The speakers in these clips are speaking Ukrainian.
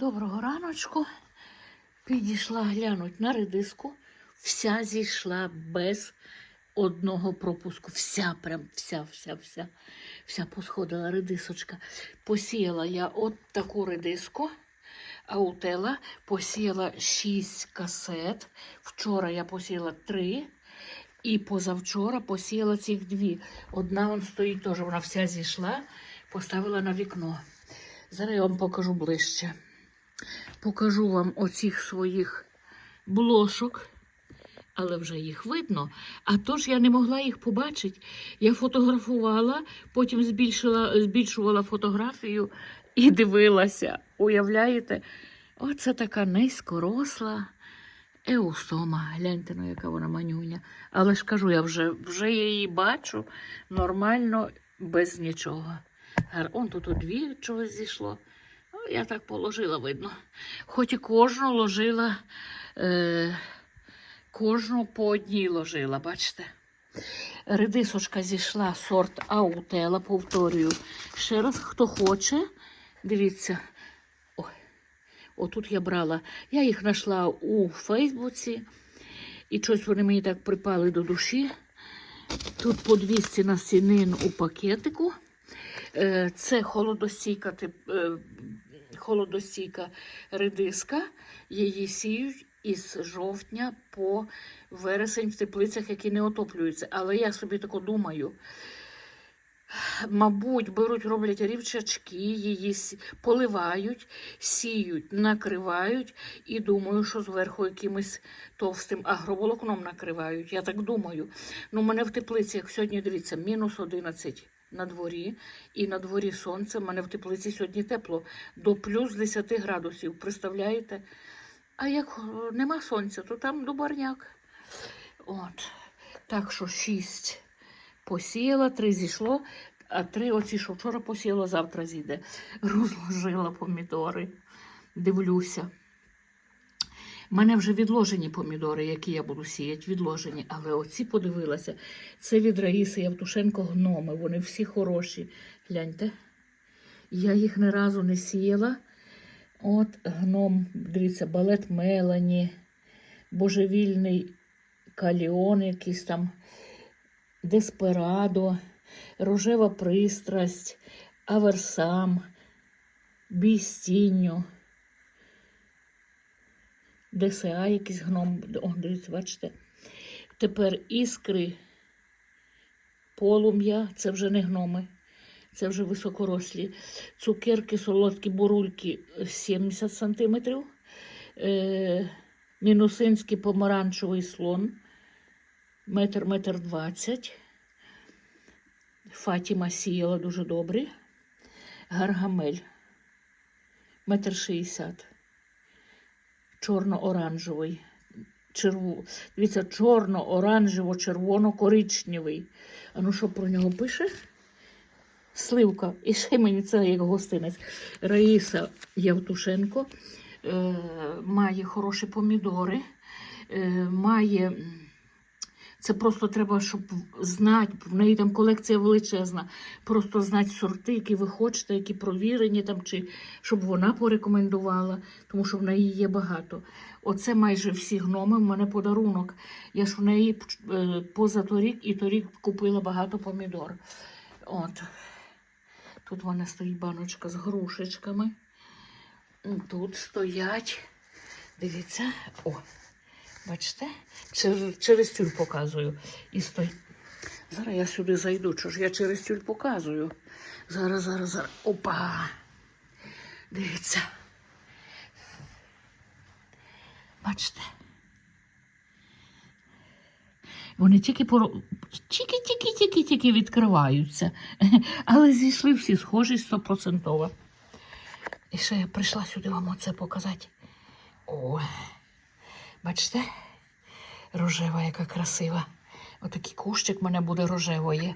Доброго раночку. Підійшла глянуть на редиску. Вся зійшла без одного пропуску. Вся, прям вся, вся, вся, вся посходила редисочка. Посіяла я от таку редиску. Аутела посіяла 6 касет. Вчора я посіяла 3. І позавчора посіяла цих дві. Одна он стоїть теж, вона вся зійшла, поставила на вікно. Зараз я вам покажу ближче. Покажу вам оцих своїх блошок, але вже їх видно. А то ж я не могла їх побачити. Я фотографувала, потім збільшила, збільшувала фотографію і дивилася. Уявляєте? Оце така низькоросла. Еусома, гляньте, ну яка вона манюня. Але ж кажу, я вже, вже її бачу нормально, без нічого. Он тут у дві чогось зійшло. Я так положила, видно. Хоч і кожну ложила, е, кожну по одній ложила, бачите? Редисочка зійшла сорт Аутела, повторюю. Ще раз, хто хоче, дивіться. Ой, отут я брала. Я їх знайшла у Фейсбуці, і щось вони мені так припали до душі. Тут по 200 насінин у пакетику. Е, Це холодостійка, холодостійка редиска. Її сіють із жовтня по вересень в теплицях, які не отоплюються. Але я собі тако думаю. Мабуть, беруть, роблять рівчачки, її поливають, сіють, накривають і думаю, що зверху якимось товстим агроволокном накривають. Я так думаю. Ну, мене в теплиці, як сьогодні дивіться, мінус 11 на дворі, і на дворі сонце. У мене в теплиці сьогодні тепло до плюс 10 градусів. Представляєте? А як нема сонця, то там дубарняк. От. Так що 6 посіяла, 3 зійшло, а 3 оці, що вчора посіяла, завтра зійде. Розложила помідори. Дивлюся. У мене вже відложені помідори, які я буду сіяти, відложені. Але оці подивилася. Це від Раїси Явтушенко гноми. Вони всі хороші. Гляньте. Я їх ні разу не сіяла. От гном, дивіться, балет Мелані, божевільний каліон, якийсь там, Десперадо, рожева пристрасть, аверсам, бій з тінню. ДСА якийсь гном. О, дивіться, бачите. Тепер іскри, полум'я, це вже не гноми, це вже високорослі. Цукерки, солодкі бурульки 70 сантиметрів. Е, мінусинський помаранчевий слон, метр, метр двадцять. Фатіма сіяла дуже добре. Гаргамель, метр шістдесят чорно-оранжевий. Черву... Дивіться, чорно-оранжево-червоно-коричневий. А ну що про нього пише? Сливка. І ще мені це як гостинець. Раїса Явтушенко е, має хороші помідори, е, має. Це просто треба, щоб знати, в неї там колекція величезна. Просто знати сорти, які ви хочете, які провірені, там, чи щоб вона порекомендувала, тому що в неї є багато. Оце майже всі гноми. в мене подарунок. Я ж в неї е, позаторік і торік купила багато помідор. От. Тут в мене стоїть баночка з грушечками. Тут стоять. Дивіться, о, бачите, через, тюль показую. І стоїть. Зараз я сюди зайду, що ж я через тюль показую. Зараз, зараз, зараз. Опа. Дивіться. Бачите? Вони тільки поро... тільки-тільки-тільки-тільки відкриваються. Але зійшли всі схожі стопроцентово. І ще я прийшла сюди вам оце показати. О, бачите? Рожева, яка красива. Отакий кущик в мене буде рожевої.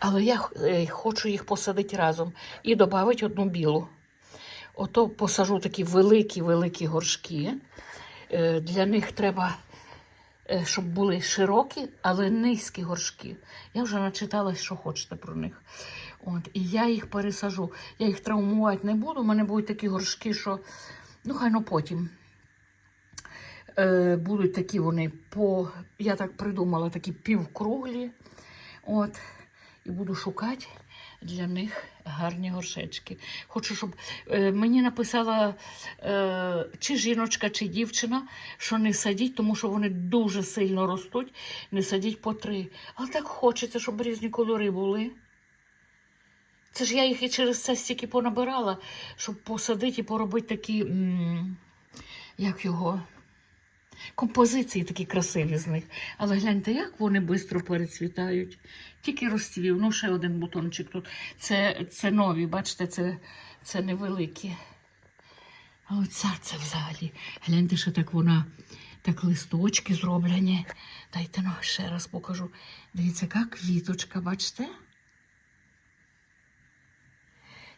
Але я е, хочу їх посадити разом і додати одну білу. Ото посажу такі великі-великі горшки. Е, Для них треба, е, щоб були широкі, але низькі горшки. Я вже начиталась, що хочете про них. От, і я їх пересажу. Я їх травмувати не буду. У мене будуть такі горшки, що Ну, хай ну потім. Е, будуть такі вони по, я так придумала, такі півкруглі. От, і буду шукати для них гарні горшечки. Хочу, щоб е, мені написала е, чи жіночка, чи дівчина, що не садіть, тому що вони дуже сильно ростуть, не садіть по три. Але так хочеться, щоб різні кольори були. Це ж я їх і через це стільки понабирала, щоб посадити і поробити такі, м, як його, композиції такі красиві з них. Але гляньте, як вони швидко перецвітають. Тільки розцвів. Ну, ще один бутончик тут. Це, це нові, бачите, це, це невеликі. А оця це взагалі. Гляньте, що так вона, так листочки зроблені. Дайте ну, ще раз покажу. Дивіться, яка квіточка, бачите?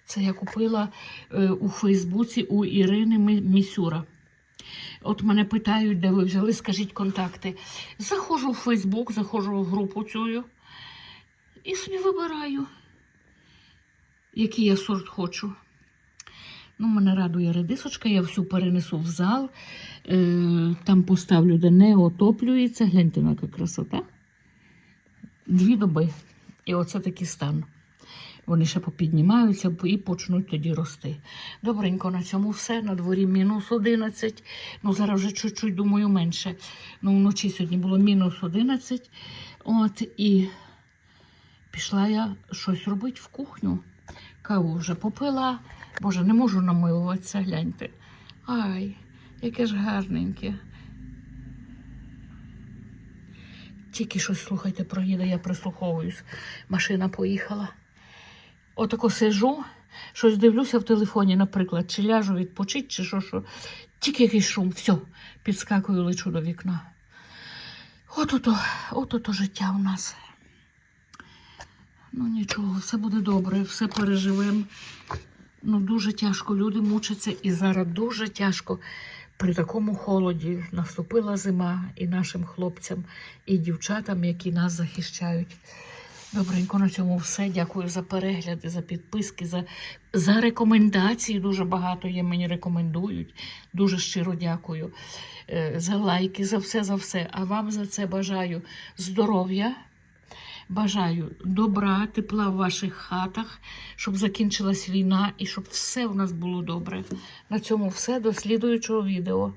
Це я купила е, у Фейсбуці у Ірини Мі- Місюра. От мене питають, де ви взяли, скажіть контакти. Заходжу в Фейсбук, заходжу в групу цю і собі вибираю, який я сорт хочу. Ну, мене радує редисочка, я всю перенесу в зал, е, там поставлю, де не отоплюється. Гляньте, на яка красота. Дві доби. І оце такий стан. Вони ще попіднімаються і почнуть тоді рости. Добренько, на цьому все. На дворі мінус 11. Ну, зараз вже чуть-чуть, думаю, менше. Ну, вночі сьогодні було мінус 11. От, і пішла я щось робити в кухню. Каву вже попила. Боже, не можу намилуватися, гляньте. Ай, яке ж гарненьке. Тільки щось, слухайте, проїде, я прислуховуюсь. Машина поїхала. Отако сижу, щось дивлюся в телефоні, наприклад, чи ляжу відпочити, чи що, що. Тільки якийсь шум, все, підскакую, лечу до вікна. От-ото, от-ото життя у нас. Ну нічого, все буде добре, все переживемо. Ну, дуже тяжко, люди мучаться, і зараз дуже тяжко. При такому холоді наступила зима і нашим хлопцям, і дівчатам, які нас захищають. Добренько на цьому все. Дякую за перегляди, за підписки, за, за рекомендації. Дуже багато є, мені рекомендують. Дуже щиро дякую е, за лайки, за все, за все. А вам за це бажаю здоров'я. Бажаю добра, тепла в ваших хатах, щоб закінчилась війна і щоб все у нас було добре. На цьому все. До слідуючого відео.